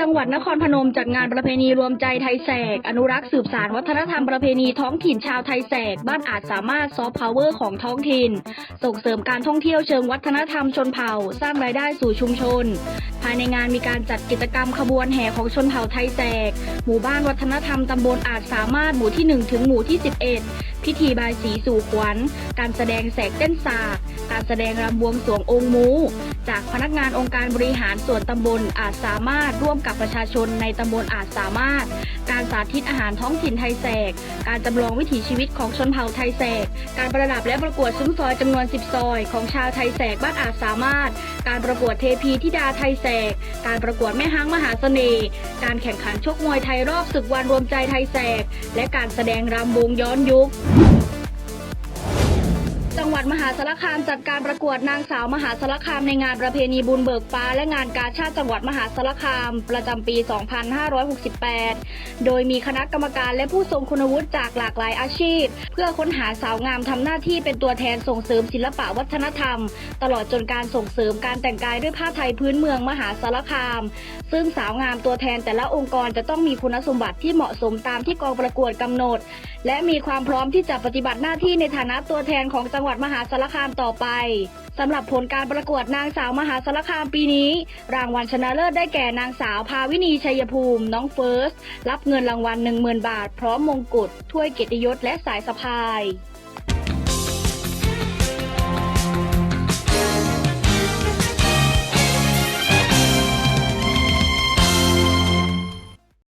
จังหวัดนครพนมจัดงานประเพณีรวมใจไทยแสก อนุรักษ์สืบสานวัฒนธรรมประเพณีท้องถิ่นชาวไทยแสก บ้านอาจสามารถซอฟต์พาวเวอร์ของท้องถิ่น ส่งเสริมการท่องเที่ยวเชิงวัฒนธรรมชนเผ่า สร้างรายได้สู่ชุมชน ภายในงานมีการจัดกิจกรรมขบวนแห่ของชนเผ่าไทยแสก หมู่บ้านวัฒนธรรมตำบลอาจสามารถหมู่ที่ 1 ถึงหมู่ที่ 11 พิธีบายสีสู่ขวัญ การแสดงแสกเต้นสาก การแสดงรำบวงสรวงองค์มู จากพนักงานองค์การบริหารส่วนตำบลอาจสามารถร่วมกับประชาชนในตำบลอาจสามารถ การสาธิตอาหารท้องถิ่นไทยแสก การจำลองวิถีชีวิตของชนเผ่าไทยแสก การประดับและประกวดซุ้มซอยจำนวน 10 ซอย ของชาวไทยแสกบ้านอาจสามารถ การประกวดเทพีธิดาไทยแสก การประกวดแม่ฮังมหาเสน่ห์ การแข่งขันชกมวยไทยรอบศึกวันรวมใจไทยแสก และการแสดงรำวงย้อนยุค วัดมหาสารคามจัดการประกวดนางสาวมหาสารคามในงานประเพณีบุญเบิกฟ้าและงานกาชาติจังหวัดมหาสารคาม ประจำปี 2568 โดยมีคณะกรรมการและผู้ทรงคุณวุฒิจากหลากหลายอาชีพ เพื่อค้นหาสาวงามทำหน้าที่เป็นตัวแทนส่งเสริมศิลปะวัฒนธรรม ตลอดจนการส่งเสริมการแต่งกายด้วยผ้าไทยพื้นเมืองมหาสารคาม ซึ่งสาวงามตัวแทนแต่ละองค์กรจะต้องมีคุณสมบัติที่เหมาะสมตามที่กองประกวดกำหนด และมีความพร้อมที่จะปฏิบัติหน้าที่ในฐานะตัวแทนของจังหวัดมหาสารคามต่อไปสำหรับผลการประกวดนางสาวมหาสารคามปีนี้ รางวัลชนะเลิศได้แก่นางสาวภาวินีชัยภูมิ น้องเฟิร์ส รับเงินรางวัล 10,000 บาท พร้อมมงกุฎถ้วยเกียรติยศและสายสะพาย